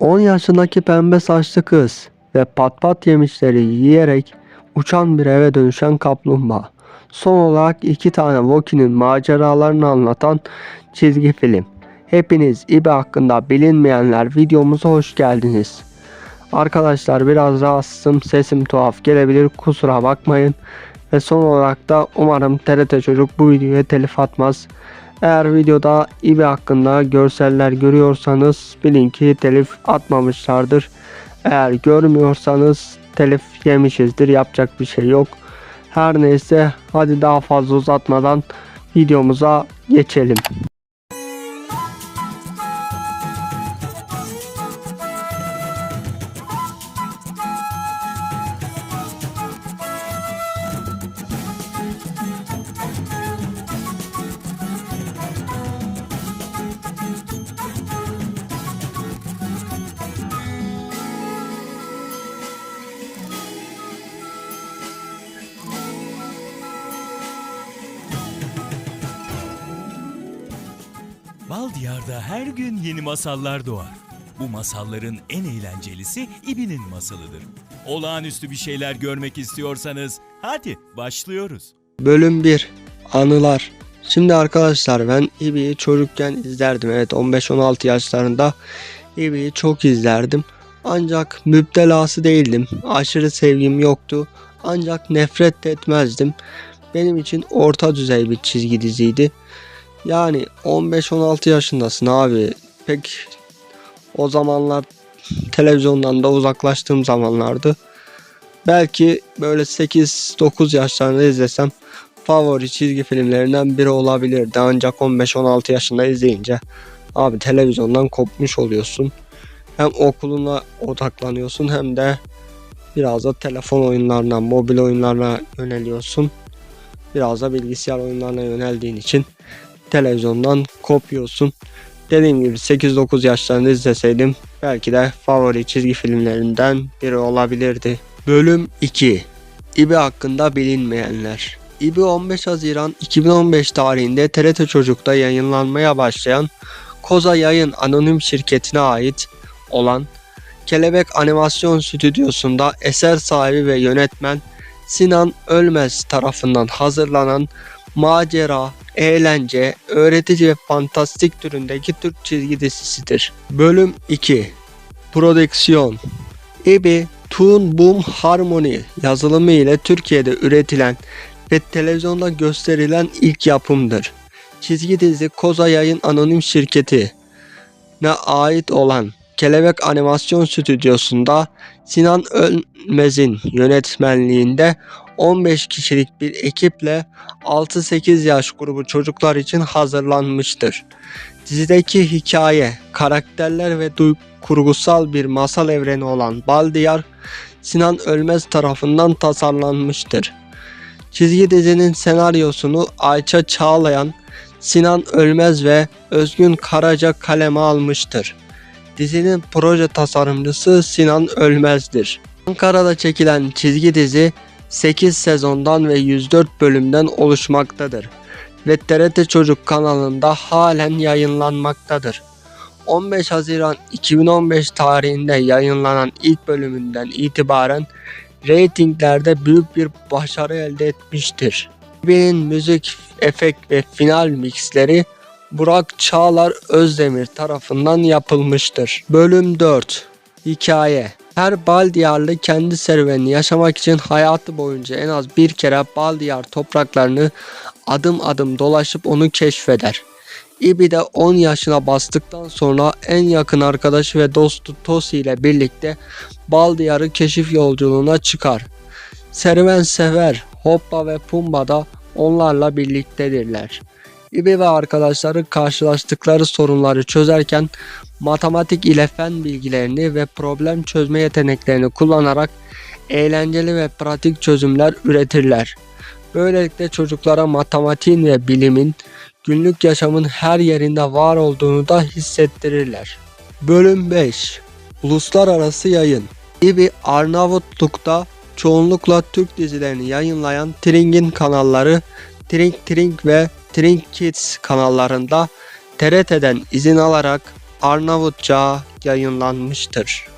10 yaşındaki pembe saçlı kız ve pat pat yemişleri yiyerek uçan bir eve dönüşen kaplumbağa. Son olarak iki tane Wookiee'nin maceralarını anlatan çizgi film. Hepiniz İBE hakkında bilinmeyenler videomuza hoş geldiniz. Arkadaşlar biraz rahatsızım sesim tuhaf gelebilir kusura bakmayın. Ve son olarak da umarım TRT Çocuk bu videoya telif atmaz. Eğer videoda İBE hakkında görseller görüyorsanız bilin ki telif atmamışlardır. Eğer görmüyorsanız telif yemişizdir yapacak bir şey yok. Her neyse hadi daha fazla uzatmadan videomuza geçelim. Bal Diyar'da her gün yeni masallar doğar. Bu masalların en eğlencelisi İbi'nin masalıdır. Olağanüstü bir şeyler görmek istiyorsanız hadi başlıyoruz. Bölüm 1 Anılar Şimdi arkadaşlar ben İbi'yi çocukken izlerdim. Evet 15-16 yaşlarında İbi'yi çok izlerdim. Ancak müptelası değildim. Aşırı sevgim yoktu. Ancak nefret de etmezdim. Benim için orta düzey bir çizgi diziydi. Yani 15-16 yaşındasın abi. Pek o zamanlar televizyondan da uzaklaştığım zamanlardı. Belki böyle 8-9 yaşlarında izlesem favori çizgi filmlerinden biri olabilirdi. Ancak 15-16 yaşında izleyince abi televizyondan kopmuş oluyorsun. Hem okuluna odaklanıyorsun hem de biraz da telefon oyunlarına, mobil oyunlarına yöneliyorsun. Biraz da bilgisayar oyunlarına yöneldiğin için televizyondan kopuyorsun. Dediğim gibi 8-9 yaşlarında izleseydim belki de favori çizgi filmlerinden biri olabilirdi. Bölüm 2 İbi hakkında bilinmeyenler İbi 15 Haziran 2015 tarihinde TRT Çocuk'ta yayınlanmaya başlayan Koza Yayın Anonim Şirketi'ne ait olan Kelebek Animasyon Stüdyosu'nda eser sahibi ve yönetmen Sinan Ölmez tarafından hazırlanan macera, eğlence, öğretici ve fantastik türündeki Türk çizgi dizisidir. Bölüm 2 Prodüksiyon İbi Toon Boom Harmony yazılımı ile Türkiye'de üretilen ve televizyonda gösterilen ilk yapımdır. Çizgi dizi Koza Yayın Anonim Şirketi ne ait olan Kelebek Animasyon Stüdyosu'nda Sinan Ölmez'in yönetmenliğinde 15 kişilik bir ekiple 6-8 yaş grubu çocuklar için hazırlanmıştır. Dizideki hikaye, karakterler ve duy- kurgusal bir masal evreni olan Baldiyar, Sinan Ölmez tarafından tasarlanmıştır. Çizgi dizinin senaryosunu Ayça Çağlayan, Sinan Ölmez ve Özgün Karaca kaleme almıştır. Dizinin proje tasarımcısı Sinan Ölmez'dir. Ankara'da çekilen çizgi dizi 8 sezondan ve 104 bölümden oluşmaktadır ve TRT Çocuk kanalında halen yayınlanmaktadır. 15 Haziran 2015 tarihinde yayınlanan ilk bölümünden itibaren reytinglerde büyük bir başarı elde etmiştir. Bi'nin müzik, efekt ve final mixleri Burak Çağlar Özdemir tarafından yapılmıştır. Bölüm 4 Hikaye her Baldiyarlı kendi serüvenini yaşamak için hayatı boyunca en az bir kere Baldiyar topraklarını adım adım dolaşıp onu keşfeder. İbi de 10 yaşına bastıktan sonra en yakın arkadaşı ve dostu Tosi ile birlikte Baldiyar'ı keşif yolculuğuna çıkar. Serüven sever Hoppa ve Pumba da onlarla birliktedirler. İbi ve arkadaşları karşılaştıkları sorunları çözerken matematik ile fen bilgilerini ve problem çözme yeteneklerini kullanarak eğlenceli ve pratik çözümler üretirler. Böylelikle çocuklara matematiğin ve bilimin günlük yaşamın her yerinde var olduğunu da hissettirirler. Bölüm 5 Uluslararası Yayın İbi Arnavutluk'ta çoğunlukla Türk dizilerini yayınlayan Tring'in kanalları Tring Tring ve Tring Kids kanallarında TRT'den izin alarak Arnavutça yayınlanmıştır.